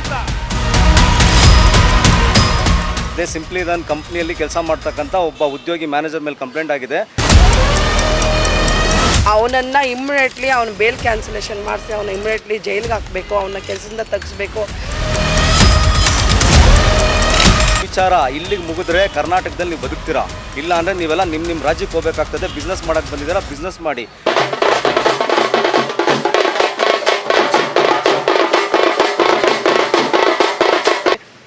ಅಂತ ಅದೇ simply run ಕಂಪ್ನಿಯಲ್ಲಿ ಕೆಲಸ ಮಾಡ್ತಕ್ಕಂಥ ಒಬ್ಬ ಉದ್ಯೋಗಿ ಮ್ಯಾನೇಜರ್ ಮೇಲೆ ಕಂಪ್ಲೇಂಟ್ ಆಗಿದೆ. ಅವನನ್ನು ಇಮ್ಮಿಡಿಯೇಟ್ಲಿ ಅವನ ಬೇಲ್ ಕ್ಯಾನ್ಸಲೇಷನ್ ಮಾಡಿಸಿ ಅವನ ಇಮ್ಮಿಡಿಯೇಟ್ಲಿ ಜೈಲಿಗೆ ಹಾಕಬೇಕು ಅವನ ಕೆಲಸದಿಂದ ತೆಗಿಸ್ಬೇಕು. ವಿಚಾರ ಇಲ್ಲಿಗೆ ಮುಗಿದ್ರೆ ಕರ್ನಾಟಕದಲ್ಲಿ ನೀವು ಬದುಕ್ತೀರಾ? ಇಲ್ಲ ಅಂದರೆ ನೀವೆಲ್ಲ ನಿಮ್ಮ ನಿಮ್ಮ ರಾಜ್ಯಕ್ಕೆ ಹೋಗ್ಬೇಕಾಗ್ತದೆ ಬಿಸ್ನೆಸ್ ಮಾಡಕ್ಕೆ ಬಂದಿದ್ದೀರಾ ಬಿಸ್ನೆಸ್ ಮಾಡಿ.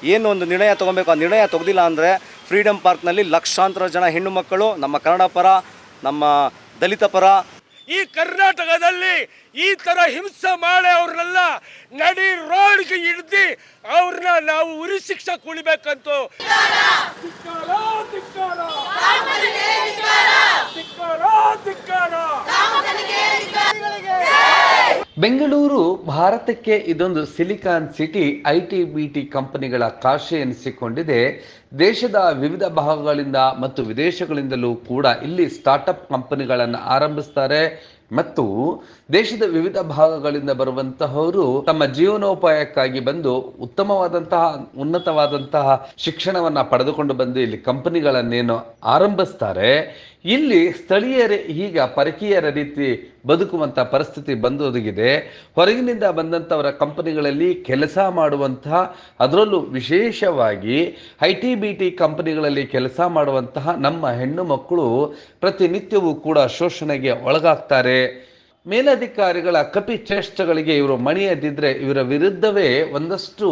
ಏನು ಒಂದು ನಿರ್ಣಯ ತೊಗೊಬೇಕು ಆ ನಿರ್ಣಯ ತೆಗೆದಿಲ್ಲ ಅಂದರೆ ಫ್ರೀಡಮ್ ಪಾರ್ಕ್ನಲ್ಲಿ ಲಕ್ಷಾಂತರ ಜನ ಹೆಣ್ಣು ಮಕ್ಕಳು ನಮ್ಮ ಕನ್ನಡ ಪರ ನಮ್ಮ ದಲಿತ ಪರ. ಈ ಕರ್ನಾಟಕದಲ್ಲಿ ಈ ಥರ ಹಿಂಸೆ ಮಾಡಿ ಅವ್ರನ್ನೆಲ್ಲ ನಡಿ ರೋಡ್ಗೆ ಹಿಡ್ದು ಅವ್ರನ್ನ ನಾವು ಉರಿ ಶಿಕ್ಷೆ ಕುಳಿಬೇಕಂತೂ ಬೆಂಗಳೂರು ಭಾರತಕ್ಕೆ ಇದೊಂದು silicon city, I T B T ಕಂಪನಿಗಳ ಕಾಶಿ ಎನಿಸಿಕೊಂಡಿದೆ. ದೇಶದ ವಿವಿಧ ಭಾಗಗಳಿಂದ ಮತ್ತು ವಿದೇಶಗಳಿಂದಲೂ ಕೂಡ ಇಲ್ಲಿ ಸ್ಟಾರ್ಟಪ್ ಕಂಪನಿಗಳನ್ನು ಆರಂಭಿಸ್ತಾರೆ. ಮತ್ತು ದೇಶದ ವಿವಿಧ ಭಾಗಗಳಿಂದ ಬರುವಂತಹವರು ತಮ್ಮ ಜೀವನೋಪಾಯಕ್ಕಾಗಿ ಬಂದು ಉತ್ತಮವಾದಂತಹ, ಉನ್ನತವಾದಂತಹ ಶಿಕ್ಷಣವನ್ನು ಪಡೆದುಕೊಂಡು ಬಂದು ಇಲ್ಲಿ ಕಂಪನಿಗಳನ್ನೇನು ಆರಂಭಿಸ್ತಾರೆ. ಇಲ್ಲಿ ಸ್ಥಳೀಯರೇ ಈಗ ಪರಕೀಯರ ರೀತಿ ಬದುಕುವಂತ ಪರಿಸ್ಥಿತಿ ಬಂದೊದಗಿದೆ. ಹೊರಗಿನಿಂದ ಬಂದಂಥವರ ಕಂಪನಿಗಳಲ್ಲಿ ಕೆಲಸ ಮಾಡುವಂತಹ ಅದರಲ್ಲೂ ವಿಶೇಷವಾಗಿ ಐ ಟಿ ಬಿ ಟಿ ಕಂಪನಿಗಳಲ್ಲಿ ಕೆಲಸ ಮಾಡುವಂತಹ ನಮ್ಮ ಹೆಣ್ಣು ಮಕ್ಕಳು ಪ್ರತಿನಿತ್ಯವೂ ಕೂಡ ಶೋಷಣೆಗೆ ಒಳಗಾಗ್ತಾರೆ. ಮೇಲಧಿಕಾರಿಗಳ ಕಪಿ ಚೇಷ್ಟಗಳಿಗೆ ಇವರು ಮಣಿಯದಿದ್ರೆ ಇವರ ವಿರುದ್ಧವೇ ಒಂದಷ್ಟು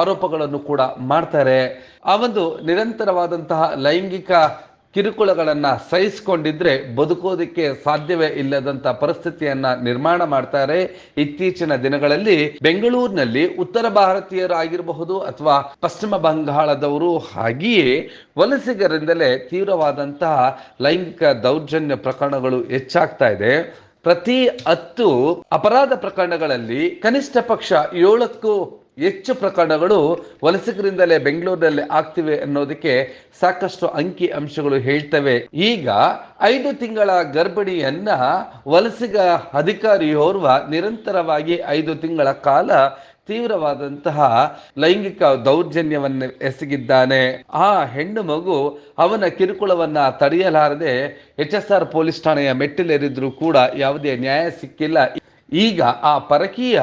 ಆರೋಪಗಳನ್ನು ಕೂಡ ಮಾಡ್ತಾರೆ. ಆ ಒಂದು ನಿರಂತರವಾದಂತಹ ಲೈಂಗಿಕ ಕಿರುಕುಳಗಳನ್ನ ಸಹಿಸಿಕೊಂಡಿದ್ರೆ ಬದುಕೋದಕ್ಕೆ ಸಾಧ್ಯವೇ ಇಲ್ಲದಂತ ಪರಿಸ್ಥಿತಿಯನ್ನ ನಿರ್ಮಾಣ ಮಾಡ್ತಾರೆ. ಇತ್ತೀಚಿನ ದಿನಗಳಲ್ಲಿ ಬೆಂಗಳೂರಿನಲ್ಲಿ ಉತ್ತರ ಭಾರತೀಯರು ಆಗಿರಬಹುದು ಅಥವಾ ಪಶ್ಚಿಮ ಬಂಗಾಳದವರು ಹಾಗೆಯೇ ವಲಸಿಗರಿಂದಲೇ ತೀವ್ರವಾದಂತಹ ಲೈಂಗಿಕ ದೌರ್ಜನ್ಯ ಪ್ರಕರಣಗಳು ಹೆಚ್ಚಾಗ್ತಾ ಇದೆ. ಪ್ರತಿ ಹತ್ತು ಅಪರಾಧ ಪ್ರಕರಣಗಳಲ್ಲಿ ಕನಿಷ್ಠ ಪಕ್ಷ ಏಳಕ್ಕೂ ಹೆಚ್ಚು ಪ್ರಕರಣಗಳು ವಲಸಿಗರಿಂದಲೇ ಬೆಂಗಳೂರಿನಲ್ಲಿ ಆಗ್ತಿವೆ ಅನ್ನೋದಕ್ಕೆ ಸಾಕಷ್ಟು ಅಂಕಿ ಅಂಶಗಳು ಹೇಳ್ತವೆ. ಈಗ ಐದು ತಿಂಗಳ ಗರ್ಭಿಣಿಯನ್ನ ವಲಸಿಗ ಅಧಿಕಾರಿಯೋರ್ವ ನಿರಂತರವಾಗಿ ಐದು ತಿಂಗಳ ಕಾಲ ತೀವ್ರವಾದಂತಹ ಲೈಂಗಿಕ ದೌರ್ಜನ್ಯವನ್ನು ಎಸಗಿದ್ದಾನೆ. ಆ ಹೆಣ್ಣು ಮಗು ಅವನ ಕಿರುಕುಳವನ್ನ ತಡೆಯಲಾರದೆ ಎಚ್ ಎಸ್ ಆರ್ ಪೊಲೀಸ್ ಠಾಣೆಯ ಮೆಟ್ಟಿಲೇರಿದ್ರು ಕೂಡ ಯಾವುದೇ ನ್ಯಾಯ ಸಿಕ್ಕಿಲ್ಲ. ಈಗ ಆ ಪರಕೀಯ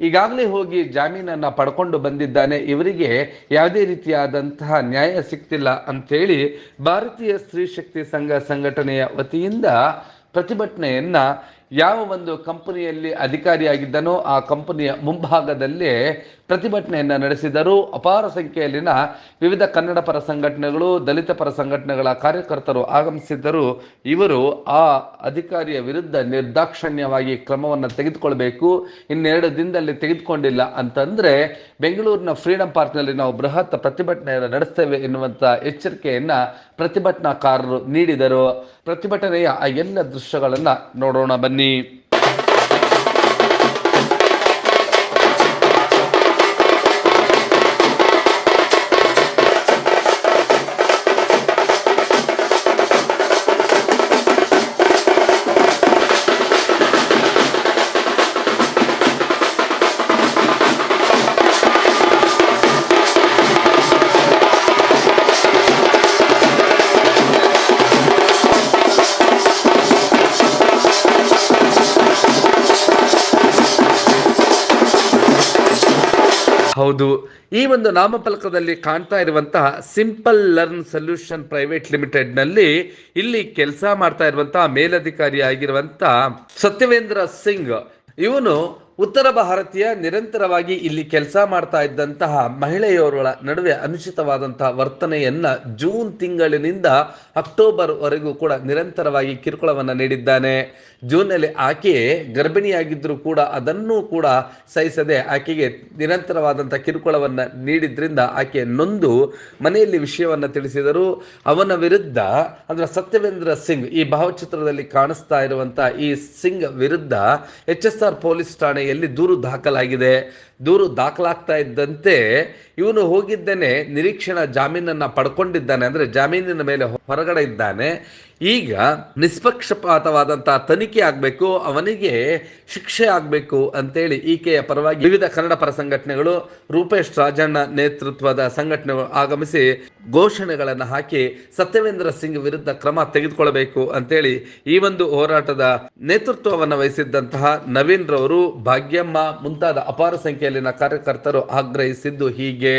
ಈಗಾಗಲೇ ಹೋಗಿ ಜಾಮೀನನ್ನು ಪಡ್ಕೊಂಡು ಬಂದಿದ್ದಾನೆ. ಇವರಿಗೆ ಯಾವುದೇ ರೀತಿಯಾದಂತಹ ನ್ಯಾಯ ಸಿಕ್ತಿಲ್ಲ ಅಂಥೇಳಿ ಭಾರತೀಯ ಸ್ತ್ರೀ ಶಕ್ತಿ ಸಂಘ ಸಂಘಟನೆಯ ವತಿಯಿಂದ ಪ್ರತಿಭಟನೆಯನ್ನ ಯಾವ ಒಂದು ಕಂಪನಿಯಲ್ಲಿ ಅಧಿಕಾರಿಯಾಗಿದ್ದನೋ ಆ ಕಂಪನಿಯ ಮುಂಭಾಗದಲ್ಲೇ ಪ್ರತಿಭಟನೆಯನ್ನ ನಡೆಸಿದರು. ಅಪಾರ ಸಂಖ್ಯೆಯಲ್ಲಿನ ವಿವಿಧ ಕನ್ನಡ ಪರ ಸಂಘಟನೆಗಳು, ದಲಿತ ಪರ ಸಂಘಟನೆಗಳ ಕಾರ್ಯಕರ್ತರು ಆಗಮಿಸಿದ್ದರು. ಇವರು ಆ ಅಧಿಕಾರಿಯ ವಿರುದ್ಧ ನಿರ್ದಾಕ್ಷಣ್ಯವಾಗಿ ಕ್ರಮವನ್ನು ತೆಗೆದುಕೊಳ್ಬೇಕು. ಇನ್ನೆರಡು ದಿನದಲ್ಲಿ ತೆಗೆದುಕೊಂಡಿಲ್ಲ ಅಂತಂದರೆ ಬೆಂಗಳೂರಿನ ಫ್ರೀಡಂ ಪಾರ್ಕ್ನಲ್ಲಿ ನಾವು ಬೃಹತ್ ಪ್ರತಿಭಟನೆಯನ್ನು ನಡೆಸ್ತೇವೆ ಎನ್ನುವಂಥ ಎಚ್ಚರಿಕೆಯನ್ನು ಪ್ರತಿಭಟನಾಕಾರರು ನೀಡಿದರು. ಪ್ರತಿಭಟನೆಯ ಆ ಎಲ್ಲ ದೃಶ್ಯಗಳನ್ನು ನೋಡೋಣ ಬನ್ನಿ. ಹೌದು. ಈ ಒಂದು ನಾಮಫಲಕದಲ್ಲಿ ಕಾಣ್ತಾ ಇರುವಂತಹ ಸಿಂಪಲ್ ಲರ್ನ್ ಸೊಲ್ಯೂಷನ್ ಪ್ರೈವೇಟ್ ಲಿಮಿಟೆಡ್ನಲ್ಲಿ ಇಲ್ಲಿ ಕೆಲಸ ಮಾಡ್ತಾ ಇರುವಂತಹ ಮೇಲಧಿಕಾರಿ ಆಗಿರುವಂತಹ ಸತ್ಯವೇಂದ್ರ ಸಿಂಗ್. ಇವನು ಉತ್ತರ ಭಾರತೀಯ ನಿರಂತರವಾಗಿ ಇಲ್ಲಿ ಕೆಲಸ ಮಾಡ್ತಾ ಇದ್ದಂತಹ ಮಹಿಳೆಯರ ನಡುವೆ ಅನುಚಿತವಾದಂತಹ ವರ್ತನೆಯನ್ನ ಜೂನ್ ತಿಂಗಳಿನಿಂದ ಅಕ್ಟೋಬರ್ ವರೆಗೂ ಕೂಡ ನಿರಂತರವಾಗಿ ಕಿರುಕುಳವನ್ನ ನೀಡಿದ್ದಾನೆ. ಜೂನ್ನಲ್ಲಿ ಆಕೆ ಗರ್ಭಿಣಿಯಾಗಿದ್ದರೂ ಕೂಡ ಅದನ್ನೂ ಕೂಡ ಸಹಿಸದೆ ಆಕೆಗೆ ನಿರಂತರವಾದಂಥ ಕಿರುಕುಳವನ್ನ ನೀಡಿದ್ರಿಂದ ಆಕೆ ನೊಂದು ಮನೆಯಲ್ಲಿ ವಿಷಯವನ್ನ ತಿಳಿಸಿದರು. ಅವನ ವಿರುದ್ಧ ಅಂದ್ರೆ ಸತ್ಯವೇಂದ್ರ ಸಿಂಗ್ ಈ ಭಾವಚಿತ್ರದಲ್ಲಿ ಕಾಣಿಸ್ತಾ ಇರುವಂತಹ ಈ ಸಿಂಗ್ ವಿರುದ್ಧ ಎಚ್ ಎಸ್ ಆರ್ ಪೊಲೀಸ್ ಠಾಣೆಯ ಠಾಣೆಯಲ್ಲಿ ದೂರು ದಾಖಲಾಗಿದೆ ದೂರು ದಾಖಲಾಗ್ತಾ ಇದ್ದಂತೆ ಇವನು ಹೋಗಿದ್ದೇನೆ, ನಿರೀಕ್ಷಣಾ ಜಾಮೀನನ್ನ ಪಡ್ಕೊಂಡಿದ್ದಾನೆ ಅಂದ್ರೆ ಜಾಮೀನಿನ ಮೇಲೆ ಹೊರಗಡೆ ಇದ್ದಾನೆ. ಈಗ ನಿಷ್ಪಕ್ಷಪಾತವಾದಂತಹ ತನಿಖೆ ಆಗಬೇಕು, ಅವನಿಗೆ ಶಿಕ್ಷೆ ಆಗಬೇಕು ಅಂತೇಳಿ ಈಕೆಯ ಪರವಾಗಿ ವಿವಿಧ ಕನ್ನಡ ಪರ ಸಂಘಟನೆಗಳು, ರೂಪೇಶ್ ರಾಜಣ್ಣ ನೇತೃತ್ವದ ಸಂಘಟನೆಗಳು ಆಗಮಿಸಿ ಘೋಷಣೆಗಳನ್ನು ಹಾಕಿ ಸತ್ಯವೇಂದ್ರ ಸಿಂಗ್ ವಿರುದ್ಧ ಕ್ರಮ ತೆಗೆದುಕೊಳ್ಳಬೇಕು ಅಂತೇಳಿ ಈ ಒಂದು ಹೋರಾಟದ ನೇತೃತ್ವವನ್ನು ವಹಿಸಿದ್ದಂತಹ ನವೀನ್ ರವರು ಭಾಗ್ಯಮ್ಮ ಮುಂತಾದ ಅಪಾರ ಸಂಖ್ಯೆಯಲ್ಲಿನ ಕಾರ್ಯಕರ್ತರು ಆಗ್ರಹಿಸಿದ್ದು ಹೀಗೆ.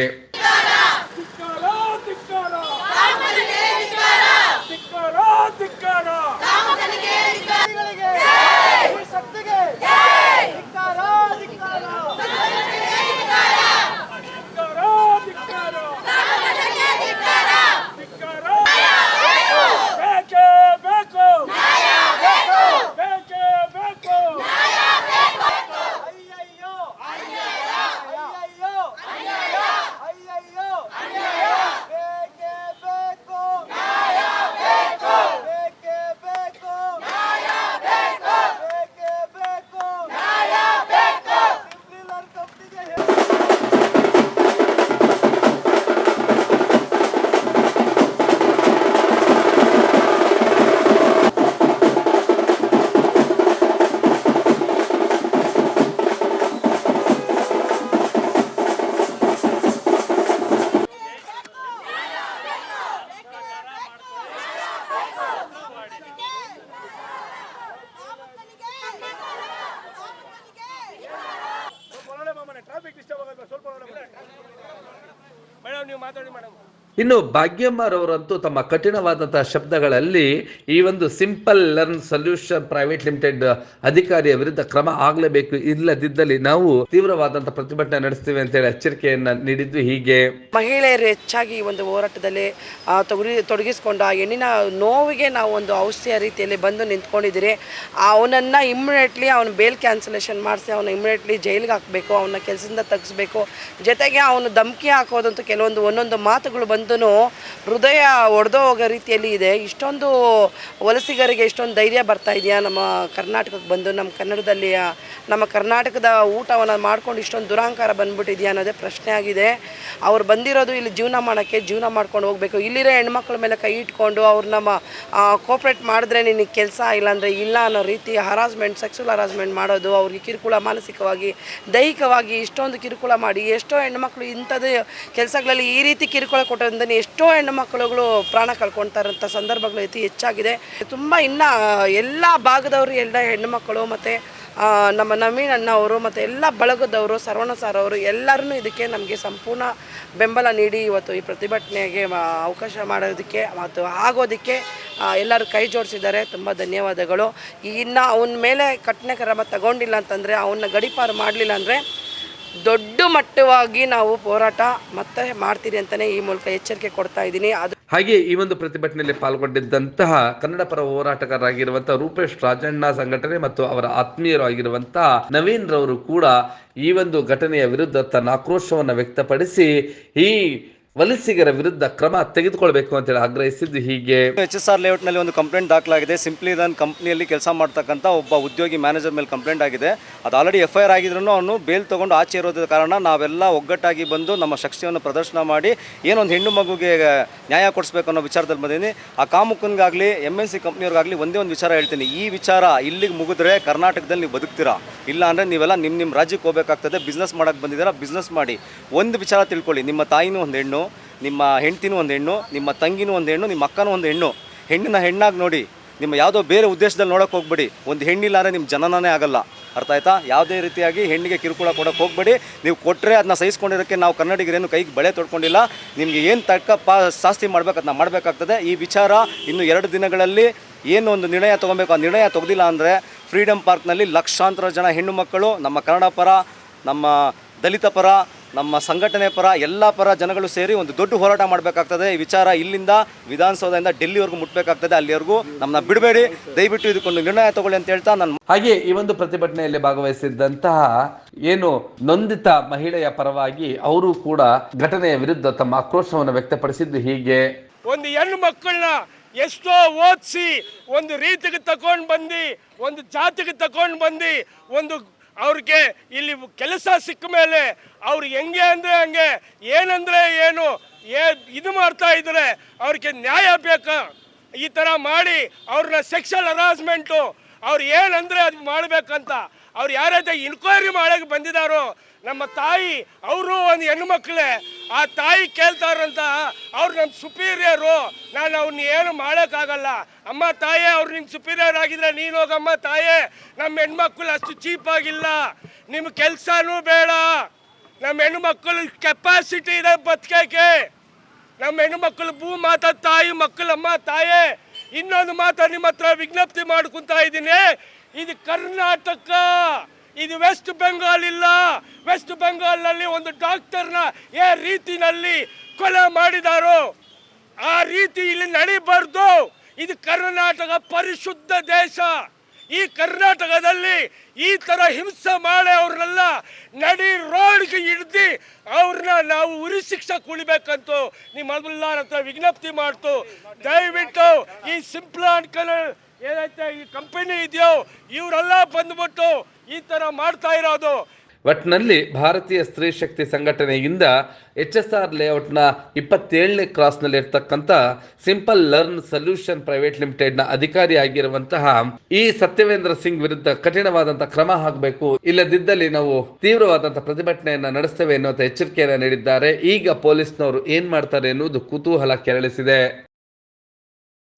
ನೀವು ಮಾತಾಡಿ ಮೇಡಮ್. ಇನ್ನು ಭಾಗ್ಯಮ್ಮರವರಂತೂ ತಮ್ಮ ಕಠಿಣವಾದಂತಹ ಶಬ್ದಗಳಲ್ಲಿ ಈ ಒಂದು simple learn solution private limited ಅಧಿಕಾರಿಯ ವಿರುದ್ಧ ಕ್ರಮ ಆಗಲೇಬೇಕು ಇಲ್ಲದಿದ್ದಲ್ಲಿ ನಾವು ತೀವ್ರವಾದಂತಹ ಪ್ರತಿಭಟನೆ ನಡೆಸ್ತೀವಿ ಅಂತೇಳಿ ಎಚ್ಚರಿಕೆಯನ್ನ ನೀಡಿದ್ದು ಹೀಗೆ ಮಹಿಳೆಯರು ಹೆಚ್ಚಾಗಿ ಈ ಒಂದು ಹೋರಾಟದಲ್ಲಿ ತೊಗರಿ, ತೊಡಗಿಸ್ಕೊಂಡು ಆ ಹೆಣ್ಣಿನ ನೋವಿಗೆ ನಾವು ಒಂದು ಔಷಧಿಯ ರೀತಿಯಲ್ಲಿ ಬಂದು ನಿಂತ್ಕೊಂಡಿದ್ದೀರಿ. ಅವನನ್ನು ಇಮ್ಮಿಡಿಯೇಟ್ಲಿ ಅವನ ಬೇಲ್ ಕ್ಯಾನ್ಸಲೇಷನ್ ಮಾಡಿಸಿ, ಅವನ ಇಮ್ಮಿಡಿಯೇಟ್ಲಿ ಜೈಲಿಗೆ ಹಾಕಬೇಕು ಅವನ ಕೆಲಸದಿಂದ ತೆಗೆಸ್ಬೇಕು. ಜೊತೆಗೆ ಅವನು ಧಮಕಿ ಹಾಕೋದಂತೂ ಕೆಲವೊಂದು, ಒಂದೊಂದು ಮಾತುಗಳು ಬಂದು ಹೃದಯ ಒಡೆದೋ ಹೋಗೋ ರೀತಿಯಲ್ಲಿ ಇದೆ. ಇಷ್ಟೊಂದು ವಲಸಿಗರಿಗೆ ಇಷ್ಟೊಂದು ಧೈರ್ಯ ಬರ್ತಾ ಇದೆಯಾ? ನಮ್ಮ ಕರ್ನಾಟಕಕ್ಕೆ ಬಂದು ನಮ್ಮ ಕನ್ನಡದಲ್ಲಿ, ನಮ್ಮ ಕರ್ನಾಟಕದ ಊಟವನ್ನು ಮಾಡ್ಕೊಂಡು ಇಷ್ಟೊಂದು ದುರಾಂಕಾರ ಬಂದ್ಬಿಟ್ಟಿದೆಯಾ ಅನ್ನೋದೇ ಪ್ರಶ್ನೆ ಆಗಿದೆ. ಅವ್ರು ಬಂದಿರೋದು ಇಲ್ಲಿ ಜೀವನ ಮಾಡೋಕ್ಕೆ, ಜೀವನ ಮಾಡ್ಕೊಂಡು ಹೋಗಬೇಕು. ಇಲ್ಲಿರೋ ಹೆಣ್ಮಕ್ಳ ಮೇಲೆ ಕೈ ಇಟ್ಕೊಂಡು ಅವ್ರು ನಮ್ಮ ಕೋಪ್ರೇಟ್ ಮಾಡಿದ್ರೆ ನಿನಗೆ ಕೆಲಸ ಇಲ್ಲಾಂದರೆ ಇಲ್ಲ ಅನ್ನೋ ರೀತಿ ಹರಾಸ್ಮೆಂಟ್ ಸೆಕ್ಸುವಲ್ ಹರಾಸ್ಮೆಂಟ್ ಮಾಡೋದು, ಅವ್ರಿಗೆ ಕಿರುಕುಳ ಮಾನಸಿಕವಾಗಿ, ದೈಹಿಕವಾಗಿ ಇಷ್ಟೊಂದು ಕಿರುಕುಳ ಮಾಡಿ ಎಷ್ಟೋ ಹೆಣ್ಮಕ್ಳು ಇಂಥದ್ದು ಕೆಲಸಗಳಲ್ಲಿ ಈ ರೀತಿ ಕಿರುಕುಳ ಕೊಟ್ಟೋದ್ರಿಂದ ಎಷ್ಟೋ ಹೆಣ್ಣುಮಕ್ಕಳುಗಳು ಪ್ರಾಣ ಕಳ್ಕೊಳ್ತಾರಂಥ ಸಂದರ್ಭಗಳು ಅತಿ ಹೆಚ್ಚಾಗಿದೆ. ತುಂಬ ಇನ್ನು ಎಲ್ಲ ಭಾಗದವರು ಎಲ್ಲ ಹೆಣ್ಣುಮಕ್ಕಳು ಮತ್ತು ಆ, ನಮ್ಮ ನವೀನ್ ಅಣ್ಣ ಅವರು ಮತ್ತು ಎಲ್ಲ ಬಳಗದವರು ಸರ್ವಣ ಸಾರ್ ಅವರು ಎಲ್ಲರೂ ಇದಕ್ಕೆ ನಮಗೆ ಸಂಪೂರ್ಣ ಬೆಂಬಲ ನೀಡಿ ಇವತ್ತು ಈ ಪ್ರತಿಭಟನೆಗೆ ಅವಕಾಶ ಮಾಡೋದಕ್ಕೆ ಮತ್ತು ಆಗೋದಕ್ಕೆ ಎಲ್ಲರೂ ಕೈ ಜೋಡಿಸಿದ್ದಾರೆ. ತುಂಬ ಧನ್ಯವಾದಗಳು. ಇನ್ನು ಅವನ ಮೇಲೆ ಕಠಿಣ ಕ್ರಮ ತಗೊಂಡಿಲ್ಲ ಅಂತಂದರೆ ಅವನ್ನ ಗಡಿಪಾರು ಮಾಡಲಿಲ್ಲ ಅಂದರೆ ದೊಡ್ಡ ಮಟ್ಟವಾಗಿ ನಾವು ಹೋರಾಟ ಮತ್ತೆ ಮಾಡ್ತೀರಿ ಅಂತಾನೆ ಈ ಮೂಲಕ ಎಚ್ಚರಿಕೆ ಕೊಡ್ತಾ ಇದ್ದೀನಿ. ಅದು ಹಾಗೆ ಈ ಒಂದು ಪ್ರತಿಭಟನೆಯಲ್ಲಿ ಪಾಲ್ಗೊಂಡಿದ್ದಂತಹ ಕನ್ನಡ ಪರ ಹೋರಾಟಗಾರರಾಗಿರುವಂತಹ ರೂಪೇಶ್ ರಾಜಣ್ಣ ಸಂಘಟನೆ ಮತ್ತು ಅವರ ಆತ್ಮೀಯರು ಆಗಿರುವಂತಹ ನವೀನ್ ರವರು ಕೂಡ ಈ ಒಂದು ಘಟನೆಯ ವಿರುದ್ಧ ತನ್ನ ಆಕ್ರೋಶವನ್ನು ವ್ಯಕ್ತಪಡಿಸಿ ಈ ವಲಸಿಗರ ವಿರುದ್ಧ ಕ್ರಮ ತೆಗೆದುಕೊಳ್ಬೇಕು ಅಂತೇಳಿ ಆಗ್ರಹಿಸಿದ್ದು ಹೀಗೆ. ಎಚ್ ಎಸ್ ಆರ್ ಲೇಔಟ್ನಲ್ಲಿ ಒಂದು ಕಂಪ್ಲೇಂಟ್ ದಾಖಲಾಗಿದೆ. ಸಿಂಪ್ಲಿ ರನ್ ಕಂಪ್ನಿಯಲ್ಲಿ ಕೆಲಸ ಮಾಡ್ತಕ್ಕಂಥ ಒಬ್ಬ ಉದ್ಯೋಗಿ ಮ್ಯಾನೇಜರ್ ಮೇಲೆ ಕಂಪ್ಲೇಂಟ್ ಆಗಿದೆ. ಅದು ಆಲ್ರೆಡಿ ಎಫ್ ಐ ಆರ್ ಆಗಿದ್ರು ಅವನು ಬೇಲ್ ತೊಗೊಂಡು ಆಚೆ ಇರೋದ್ರ ಕಾರಣ ನಾವೆಲ್ಲ ಒಗ್ಗಟ್ಟಾಗಿ ಬಂದು ನಮ್ಮ ಶಕ್ತಿಯನ್ನು ಪ್ರದರ್ಶನ ಮಾಡಿ ಏನೊಂದು ಹೆಣ್ಣು ಮಗುಗೆ ನ್ಯಾಯ ಕೊಡಿಸ್ಬೇಕು ಅನ್ನೋ ವಿಚಾರದಲ್ಲಿ ಬಂದೀನಿ ಆ ಕಾಮುಕನ್ಗಾಗಲಿ ಎಂ ಎನ್ ಸಿ ಕಂಪ್ನಿಯವ್ರಿಗಾಗಲಿ ಒಂದೇ ಒಂದು ವಿಚಾರ ಹೇಳ್ತೀನಿ. ಈ ವಿಚಾರ ಇಲ್ಲಿಗೆ ಮುಗಿದ್ರೆ ಕರ್ನಾಟಕದಲ್ಲಿ ನೀವು ಬದುಕ್ತೀರಾ? ಇಲ್ಲ ಅಂದರೆ ನೀವೆಲ್ಲ ನಿಮ್ಮ ನಿಮ್ಮ ರಾಜ್ಯಕ್ಕೆ ಹೋಗಬೇಕಾಗ್ತದೆ. ಬಿಸ್ನೆಸ್ ಮಾಡೋಕ್ಕೆ ಬಂದಿದ್ದೀರಾ? ಬಿಸ್ನೆಸ್ ಮಾಡಿ. ಒಂದು ವಿಚಾರ ತಿಳ್ಕೊಳ್ಳಿ. ನಿಮ್ಮ ತಾಯಿನೂ ಒಂದು ಹೆಣ್ಣು. ನಿಮ್ಮ ಹೆಂಡ್ತಿನೂ ಒಂದು ಹೆಣ್ಣು, ನಿಮ್ಮ ತಂಗಿನೂ ಒಂದು ಹೆಣ್ಣು, ನಿಮ್ಮ ಅಕ್ಕನೂ ಒಂದು ಹೆಣ್ಣು. ಹೆಣ್ಣಿನ ಹೆಣ್ಣಾಗಿ ನೋಡಿ, ನಿಮ್ಮ ಯಾವುದೋ ಬೇರೆ ಉದ್ದೇಶದಲ್ಲಿ ನೋಡೋಕೆ ಹೋಗ್ಬೇಡಿ. ಒಂದು ಹೆಣ್ಣಿಲ್ಲಾರೆ ನಿಮ್ಮ ಜನನನೇ ಆಗಲ್ಲ. ಅರ್ಥ ಆಯ್ತಾ? ಯಾವುದೇ ರೀತಿಯಾಗಿ ಹೆಣ್ಣಿಗೆ ಕಿರುಕುಳ ಕೊಡೋಕೆ ಹೋಗ್ಬೇಡಿ. ನೀವು ಕೊಟ್ಟರೆ ಅದನ್ನ ಸಹಿಸ್ಕೊಂಡಿರೋಕ್ಕೆ ನಾವು ಕನ್ನಡಿಗರೇನು ಕೈಗೆ ಬಳೆ ತೊಡ್ಕೊಂಡಿಲ್ಲ. ನಿಮಗೆ ಏನು ತಕ್ಕ ಪಾ ಶಾಸ್ತಿ ಮಾಡ್ಬೇಕು ಅದನ್ನ ಮಾಡಬೇಕಾಗ್ತದೆ. ಈ ವಿಚಾರ ಇನ್ನು ಎರಡು ದಿನಗಳಲ್ಲಿ ಏನು ಒಂದು ನಿರ್ಣಯ ತೊಗೊಬೇಕು, ಆ ನಿರ್ಣಯ ತೆಗೆದಿಲ್ಲ ಅಂದರೆ ಫ್ರೀಡಮ್ ಪಾರ್ಕ್ನಲ್ಲಿ ಲಕ್ಷಾಂತರ ಜನ ಹೆಣ್ಣು ಮಕ್ಕಳು, ನಮ್ಮ ಕನ್ನಡ ಪರ, ನಮ್ಮ ದಲಿತ ಪರ ನಮ್ಮ ಸಂಘಟನೆ ಪರ ಎಲ್ಲ ಪರ ಜನಗಳು ಸೇರಿ ಒಂದು ದೊಡ್ಡ ಹೋರಾಟ ಮಾಡಬೇಕಾಗ್ತದೆ. ಈ ವಿಚಾರ ಇಲ್ಲಿಂದ ವಿಧಾನಸೌಧದಿಂದ ಡೆಲ್ಲಿವರೆಗೂ ಮುಟ್ಟಬೇಕಾಗ್ತದೆ ಅಲ್ಲಿವರೆಗೂ ನಮ್ಮನ್ನ ಬಿಡಬೇಡಿ. ದಯವಿಟ್ಟು ಇದಕ್ಕೊಂದು ನಿರ್ಣಯ ತಗೊಳ್ಳಿ ಅಂತ ಹೇಳ್ತಾ ನಾನು ಹಾಗೆ ಈ ಒಂದು ಪ್ರತಿಭಟನೆಯಲ್ಲಿ ಭಾಗವಹಿಸಿದ್ದಂತಹ ಏನು ನೊಂದಿತ ಮಹಿಳೆಯ ಪರವಾಗಿ ಅವರು ಕೂಡ ಘಟನೆಯ ವಿರುದ್ಧ ತಮ್ಮ ಆಕ್ರೋಶವನ್ನು ವ್ಯಕ್ತಪಡಿಸಿದ್ದು ಹೀಗೆ. ಒಂದು ಹೆಣ್ಣು ಮಕ್ಕಳನ್ನ ಎಷ್ಟೋ ಓದಿಸಿ ಒಂದು ರೀತಿಗೆ ತಕೊಂಡು ಬಂದು ಒಂದು ಜಾತಿಗೆ ತಕೊಂಡು ಬಂದು ಒಂದು ಅವ್ರಿಗೆ ಇಲ್ಲಿ ಕೆಲಸ ಸಿಕ್ಕ ಮೇಲೆ ಅವ್ರು ಹೆಂಗೆ ಅಂದರೆ ಹಂಗೆ, ಏನಂದರೆ ಏನು, ಏ, ಇದು ಮಾಡ್ತಾ ಅವ್ರಿಗೆ ನ್ಯಾಯ ಬೇಕಾ? ಈ ಥರ ಮಾಡಿ ಅವ್ರನ್ನ ಸೆಕ್ಷಲ್ ಹರಾಸ್ಮೆಂಟು ಅವ್ರು ಏನಂದರೆ ಅದು ಮಾಡಬೇಕಂತ, ಅವ್ರು ಯಾರೈತೆ ಇನ್ಕ್ವೈರಿ ಮಾಡೋಕ್ಕೆ ಬಂದಿದ್ದಾರೋ ನಮ್ಮ ತಾಯಿ, ಅವರು ಒಂದು ಹೆಣ್ಣು ಮಕ್ಕಳೇ ಆ ತಾಯಿ ಕೇಳ್ತಾರಂತ ಅವ್ರು ನಮ್ಮ ಸುಪೀರಿಯರು ನಾನು ಅವ್ರನ್ನ ಏನು ಮಾಡೋಕ್ಕಾಗಲ್ಲ. ಅಮ್ಮ ತಾಯೇ, ಅವ್ರು ನಿಮ್ಮ ಸುಪೀರಿಯರ್ ಆಗಿದ್ರೆ ನೀನು ಹೋಗಮ್ಮ ತಾಯೇ. ನಮ್ಮ ಹೆಣ್ಮಕ್ಳು ಅಷ್ಟು ಚೀಪಾಗಿಲ್ಲ ನಿಮ್ಮ ಕೆಲಸನೂ ಬೇಡ. ನಮ್ಮ ಹೆಣ್ಮಕ್ಳು ಕೆಪಾಸಿಟಿ ಇದೆ ಬದುಕೋಕೆ ನಮ್ಮ ಹೆಣ್ಣು ಮಕ್ಕಳು ಭೂ ಮಾತ ತಾಯಿ ಮಕ್ಕಳಮ್ಮ ತಾಯೇ. ಇನ್ನೊಂದು ಮಾತ ನಿಮ್ಮ ಹತ್ರ ವಿಜ್ಞಪ್ತಿ ಮಾಡ್ಕೊತಾ ಇದ್ದೀನಿ. ಇದು ಕರ್ನಾಟಕ. ಇದು ವೆಸ್ಟ್ ಬೆಂಗಾಲ್ ಇಲ್ಲ. ವೆಸ್ಟ್ ಬೆಂಗಾಲ್ನಲ್ಲಿ ಒಂದು ಡಾಕ್ಟರ್ನ ಏ ರೀತಿನಲ್ಲಿ ಕೊಲೆ ಮಾಡಿದಾರೋ, ಆ ರೀತಿ ಇಲ್ಲಿ ನಡಿಬಾರ್ದು. ಇದು ಕರ್ನಾಟಕ ಪರಿಶುದ್ಧ ದೇಶ. ಈ ಕರ್ನಾಟಕದಲ್ಲಿ ಈ ಥರ ಹಿಂಸೆ ಮಾಡಿ ಅವ್ರನ್ನೆಲ್ಲ ನಡಿ ರೋಡ್ಗೆ ಹಿಡ್ದು ಅವ್ರನ್ನ ನಾವು ಉರಿ ಶಿಕ್ಷೆ ಕುಳಿಬೇಕಂತೂ ನಿಮ್ಮೆಲ್ಲರ ಹತ್ರ ವಿಜ್ಞಪ್ತಿ ಮಾಡ್ತು. ದಯವಿಟ್ಟು ಈ ಸಿಂಪ್ಲಾನ್ ಕಲರ್ ಏನೈತೆ ಈ ಕಂಪನಿ ಇದೆಯೋ, ಇವರೆಲ್ಲ ಬಂದ್ಬಿಟ್ಟು ಈ ತರ ಮಾಡ್ತಾ ಇರೋದು. ಒಟ್ನಲ್ಲಿ ಭಾರತೀಯ ಸ್ತ್ರೀ ಶಕ್ತಿ ಸಂಘಟನೆಯಿಂದ ಎಚ್ ಎಸ್ ಆರ್ ಲೇಔಟ್ನ ಇಪ್ಪತ್ತೇಳನೇ ಕ್ರಾಸ್ನಲ್ಲಿ ಇರ್ತಕ್ಕಂಥ ಸಿಂಪಲ್ ಲರ್ನ್ ಸೊಲ್ಯೂಷನ್ ಪ್ರೈವೇಟ್ ಲಿಮಿಟೆಡ್ನ ಅಧಿಕಾರಿಯಾಗಿರುವಂತಹ ಈ ಸತ್ಯವೇಂದ್ರ ಸಿಂಗ್ ವಿರುದ್ಧ ಕಠಿಣವಾದಂತಹ ಕ್ರಮ ಆಗಬೇಕು ಇಲ್ಲದಿದ್ದಲ್ಲಿ ನಾವು ತೀವ್ರವಾದಂತಹ ಪ್ರತಿಭಟನೆಯನ್ನ ನಡೆಸ್ತೇವೆ ಎನ್ನುವಂತ ಎಚ್ಚರಿಕೆಯನ್ನು ನೀಡಿದ್ದಾರೆ. ಈಗ ಪೊಲೀಸ್ನವರು ಏನ್ ಮಾಡ್ತಾರೆ ಎನ್ನುವುದು ಕುತೂಹಲ ಕೆರಳಿಸಿದೆ.